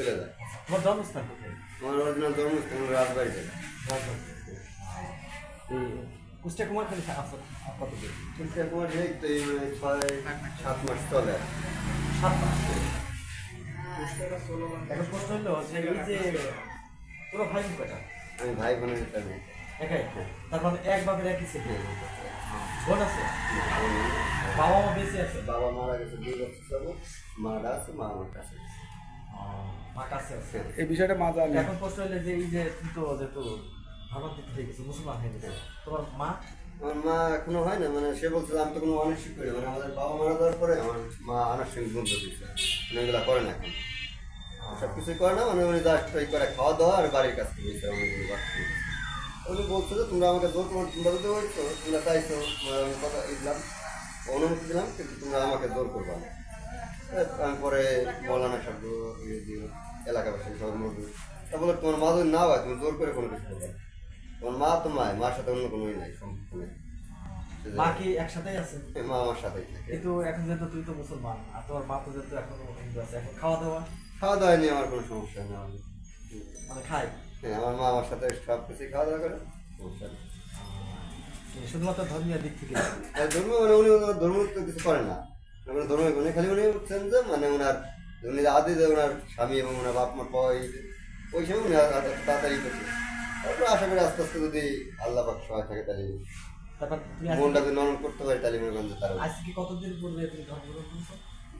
চলে যায়। তোমার জন্মস্থান কোথায়? আমার অরিজিনাল জন্মস্থান রাজবাড়িতে। কুষ্টিয়া কত দূর কিন্তু এখন এই তো এই মানে ছয় সাত মাস চলে। সাত মাস। এখন প্রশ্ন হলো যে এই যে পুরো ভাই কয়টা আমি ভাই বোনের একাই? তার মানে এক বাপের একই ছেলে। বোন আছে? বাবা মা বেঁচে আছে? বাবা মারা গেছে দুই বছর মারা আছে মা আমার কাছে এই বিষয়টা মা জানে এখন প্রশ্ন হলো যে এই যে তো ধর্মান্তরিত হয়ে গেছে মুসলমান হয়ে গেছে তোমার মা? আমার মা এখনও হয় না মানে সে বলছিল আমি তো কোনো অনিশ্চিত করি মানে আমাদের বাবা মারা যাওয়ার পরে আমার মা আনুষ্ঠানিক বন্ধ দিয়েছে। মানে এগুলো করে না এখন। সব কিছুই করে না মানে উনি জাস্ট ওই করে খাওয়া দাওয়া আর বাড়ির কাজ করেছে আমাদের বাড়িতে উনি বলছো যে তোমরা আমাকে জোর তোমার তোমরা যদি বলছো তোমরা চাইছো আমি কথা দিলাম অনুমতি দিলাম কিন্তু তোমরা আমাকে জোর করবা না। পরে মৌলানা শব্দ ইয়ে দিয়ে এলাকাবাসী সব তা বলে তোমার মা যদি না হয় তুমি জোর করে কোনো কিছু করবে তোমার মা তো মায় মার সাথে অন্য কোনো নাই সম্পর্ক নেই মা কি একসাথেই আছে? এ, মা আমার সাথেই থাকে। কিন্তু এখন যেহেতু তুই তো মুসলমান আর তোমার মা তো যেহেতু এখন হিন্দু আছে এখন খাওয়া দাওয়া খাওয়া দাওয়া নিয়ে আমার কোনো সমস্যা নেই আমার। মানে হ্যাঁ আমার মা আমার সাথে সব কিছুই খাওয়া দাওয়া করে সমস্যা নেই। শুধুমাত্র ধর্মীয় দিক থেকে? আর ধর্ম মানে উনি ধর্ম তো কিছু করেন না। মানে ধর্ম মানে খালি উনি হচ্ছেন যে মানে ওনার উনি আদি ওনার স্বামী এবং ওনার বাপ মার পাওয়া ওই সময় উনি তাড়াতাড়ি করছে তারপরে আশা করি আস্তে আস্তে যদি আল্লাহ পাক সহায় থাকে তাহলে তারপর মনটা যদি নরম করতে পারি তাহলে মনে করেন তার আজকে কতদিন পূর্বে তুমি ধর্ম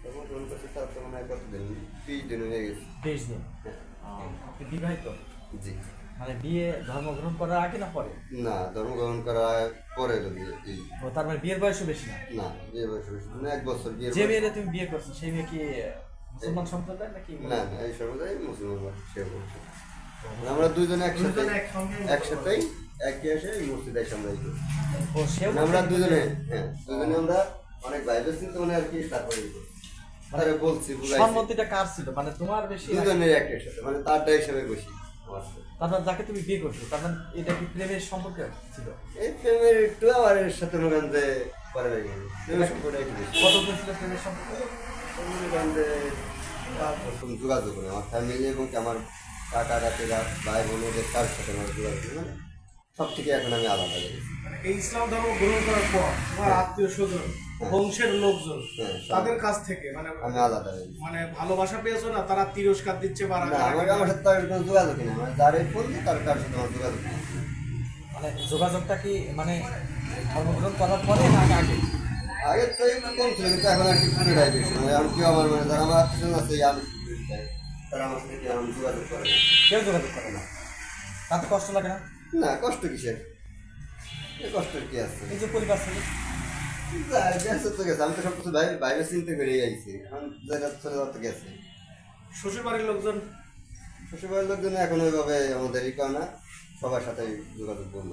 তখন মনে করছে তার তো মনে হয় কতদিন? বিশ দিন হয়ে গেছে। তেইশ দিন। বিবাহিত? জি। মানে বিয়ে ধর্ম গ্রহণ করার আগে না পরে? না ধর্মগ্রহণ করার পরে ও তার মানে বিয়ের বয়সও বেশি না? না বিয়ে বয়স হয়েছে না এক বছর বিয়ে যে মেয়েরে তুমি বিয়ে করছ সেই মেয়ে কি মুসলমান সম্প্রদায় নাকি? না না এই সম্প্রদায় মুসলমান সে বলছে আমরা একসাথে একসাথেই একই এসে এই মসজিদে এসে আমরা। ও সেও মানে আমরা দুজনে হ্যাঁ দুজনে আমরা অনেক ভাইবে চিন্তা মানে আর কি তারপরে এই বলছি সম্মতিটা কার ছিল? মানে তোমার বেশি দুজনের একই সাথে মানে তারটা হিসেবে বসি। আমার মানে যাকে তুমি বিয়ে করছ তার মানে এটা কি প্রেমের সম্পর্ক ছিল? এই প্রেমের একটু আমার সাথে মনে করেন যে পরে হয়ে গেছে প্রেমের সম্পর্কটা একটু বেশি কতদিন ছিল প্রেমের সম্পর্ক? মনে করেন যে প্রথম যোগাযোগ করে আমার ফ্যামিলি এবং আমার কাকা কাকিরা ভাই বোনেদের কার সাথে আমার যোগাযোগ মানে সব থেকে এখন আমি আলাদা লেগেছি এই ইসলাম ধর্ম গ্রহণ করার পর তোমার আত্মীয় স্বজন বংশের লোকজন হ্যাঁ, তাদের কাছ থেকে মানে আমি আলাদা মানে ভালোবাসা পেয়েছ না? তারা তিরস্কার দিচ্ছে বা আমার আমার সাথে তার কোনো যোগাযোগ নেই। আমার যারে ফোন দিই তার সাথে আমার যোগাযোগ নেই। মানে যোগাযোগটা কি মানে ধর্মগ্রহণ করার পরে না আগে? আগে তো একটু কম ছিল কিন্তু এখন আর কি বেশি। মানে আমি কেউ আমার মানে যারা আমার আত্মীয় আছে আমি তারা আমার সাথে যোগাযোগ করে না। কেউ যোগাযোগ করে না? তাতে কষ্ট লাগে না? না কষ্ট কিসের? কষ্টের কি আছে এই যে পরিবার আমি তো সব কিছু ভাই- বাইরে চিন্তা করে আইছি। এখন যেটা চলে যাওয়া তো গেছে। শ্বশুর বাড়ির লোকজন? শ্বশুরবাড়ির লোকজন এখন ওইভাবে আমাদের ই করে না। সবার সাথে যোগাযোগ করল